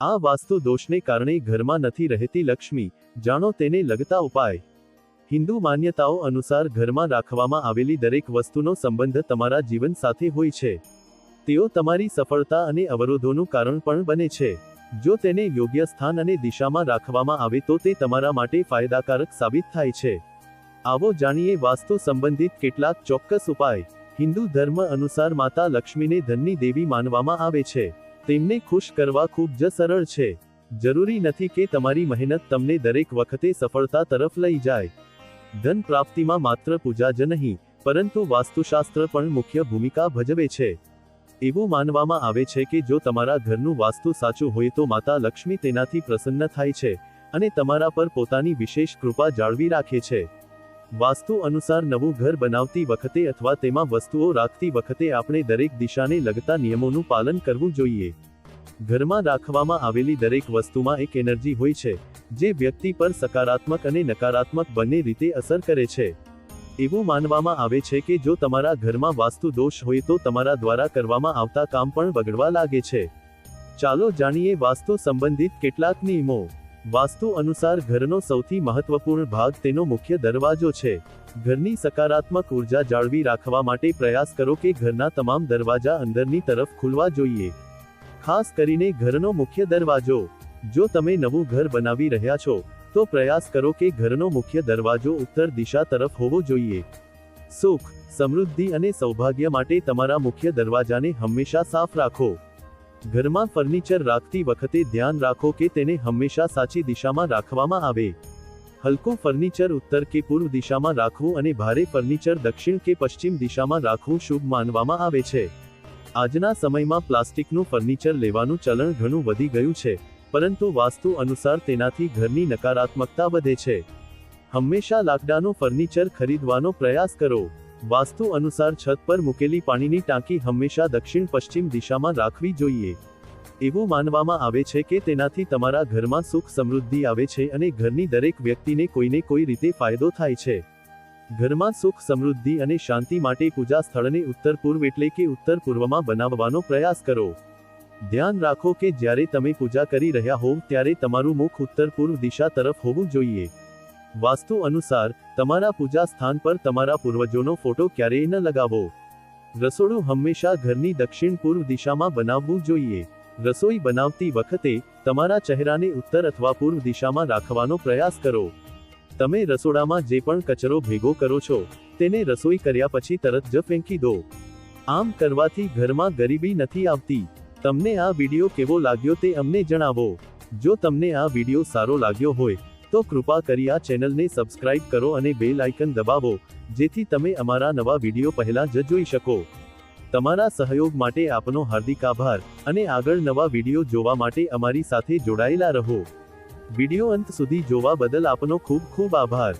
આ વાસ્તુ દોષને કારણે ઘરમાં નથી રહેતી લક્ષ્મી, જાણો તેને લગતા ઉપાય. હિન્દુ માન્યતાઓ અનુસાર ઘરમાં રાખવામાં આવેલી દરેક વસ્તુનો સંબંધ તમારા જીવન સાથે હોય છે. તેઓ તમારી સફળતા અને અવરોધોનું કારણ પણ બને છે. જો તેને યોગ્ય સ્થાન અને દિશામાં રાખવામાં આવે તો તે તમારા માટે ફાયદાકારક સાબિત થાય છે. આવો જાણીએ વાસ્તુ સંબંધિત કેટલાક ચોક્કસ ઉપાય. હિન્દુ ધર્મ અનુસાર માતા લક્ષ્મીને ધનની દેવી માનવામાં આવે છે. તેમને ખુશ કરવા ખૂબ જ સરળ છે. જરૂરી નથી કે તમારી મહેનત તમને દરેક વખતે સફળતા તરફ લઈ જાય. ધન પ્રાપ્તિમાં માત્ર પૂજા જ નહીં, પરંતુ વાસ્તુશાસ્ત્ર પણ મુખ્ય ભૂમિકા ભજવે છે. એવું માનવામાં આવે છે કે જો તમારા ઘરનું વાસ્તુ સાચું હોય તો માતા લક્ષ્મી તેનાથી પ્રસન્ન થાય છે અને તમારા પર પોતાની વિશેષ કૃપા જાળવી રાખે છે. વાસ્તુ અનુસાર નવું ઘર બનાવતી વખતે અથવા તેમાં વસ્તુઓ રાખતી વખતે આપણે દરેક દિશાને લગતા નિયમોનું પાલન કરવું જોઈએ. ઘરમાં રાખવામાં આવેલી દરેક વસ્તુમાં એક એનર્જી હોય છે, જે વ્યક્તિ પર સકારાત્મક અને નકારાત્મક બંને રીતે અસર કરે છે. એવું માનવામાં આવે છે કે જો તમારા ઘરમાં વાસ્તુ દોષ હોય તો તમારા દ્વારા કરવામાં આવતા કામ પણ બગડવા લાગે છે. ચાલો જાણીએ વાસ્તુ સંબંધિત કેટલાક નિયમો. વાસ્તુ અનુસાર ઘરનો સૌથી મહત્વપૂર્ણ ભાગ તેનો મુખ્ય દરવાજો છે. ઘરની સકારાત્મક ઊર્જા જાળવી રાખવા માટે પ્રયાસ કરો કે ઘરના તમામ દરવાજા અંદરની તરફ ખુલવા જોઈએ. ખાસ કરીને ઘરનો મુખ્ય દરવાજો. જો તમે નવું ઘર બનાવી રહ્યા છો, તો પ્રયાસ કરો કે ઘરનો મુખ્ય દરવાજો ઉત્તર દિશા તરફ હોવો જોઈએ. સુખ, સમૃદ્ધિ અને સૌભાગ્ય માટે તમારા મુખ્ય દરવાજાને હંમેશા સાફ રાખો. ઘરમાં ફર્નિચર રાખતી વખતે ધ્યાન રાખો કે તેને હંમેશા સાચી દિશામાં રાખવામાં આવે. હલકું ફર્નિચર ઉત્તર કે પૂર્વ દિશામાં રાખવું અને ભારે ફર્નિચર દક્ષિણ કે પશ્ચિમ દિશામાં રાખવું શુભ માનવામાં આવે છે. આજના સમયમાં પ્લાસ્ટિકનું ફર્નિચર લેવાનું ચલણ ઘણું વધી ગયું છે, પરંતુ વાસ્તુ અનુસાર તેનાથી ઘરની નકારાત્મકતા વધે છે. હંમેશા લાકડાનું ફર્નિચર ખરીદવાનો પ્રયાસ કરો. વાસ્તુ અનુસાર છત પર મૂકેલી પાણીની ટાંકી હંમેશા દક્ષિણ પશ્ચિમ દિશામાં રાખવી જોઈએ. એવું માનવામાં આવે છે કે તેનાથી તમારા ઘરમાં સુખ સમૃદ્ધિ આવે છે અને ઘરની દરેક વ્યક્તિને કોઈને કોઈ રીતે ફાયદો થાય છે. ઘરમાં સુખ, સમૃદ્ધિ અને શાંતિ માટે પૂજા સ્થળને ઉત્તર પૂર્વ એટલે કે ઉત્તર પૂર્વમાં બનાવવાનો પ્રયાસ કરો. ધ્યાન રાખો કે જ્યારે તમે પૂજા કરી રહ્યા હોવ ત્યારે તમારું મુખ ઉત્તર પૂર્વ દિશા તરફ હોવું જોઈએ. વાસ્તુ અનુસાર, તમારા પૂજા સ્થાન પર તમારા પૂર્વજોનો ફોટો ક્યારેય ન લગાવો. રસોડું હંમેશા ઘરની દક્ષિણ પૂર્વ દિશામાં બનાવવું જોઈએ. રસોઈ બનાવતી વખતે તમારા ચહેરાને ઉત્તર અથવા પૂર્વ દિશામાં રાખવાનો પ્રયાસ કરો. તમે રસોડામાં જે પણ કચરો ભેગો કરો છો, તેને રસોઈ કર્યા પછી તરત જ ફેંકી દો. આમ કરવાથી ઘરમાં ગરીબી નથી આવતી. તમને આ વિડિયો કેવો લાગ્યો તે અમને જણાવો. જો તમને આ વિડિયો સારો લાગ્યો હોય, તો કૃપા કરી આ ચેનલને સબસ્ક્રાઇબ કરો અને બેલ આઇકન દબાવો, જેથી તમે અમારા નવા વિડિયો પહેલા જ જોઈ શકો. તમારા સહયોગ માટે આપનો હાર્દિક આભાર અને આગળ નવા વિડિયો જોવા માટે અમારી સાથે જોડાયેલા રહો. વિડિયો અંત સુધી જોવા બદલ આપનો ખૂબ ખૂબ આભાર.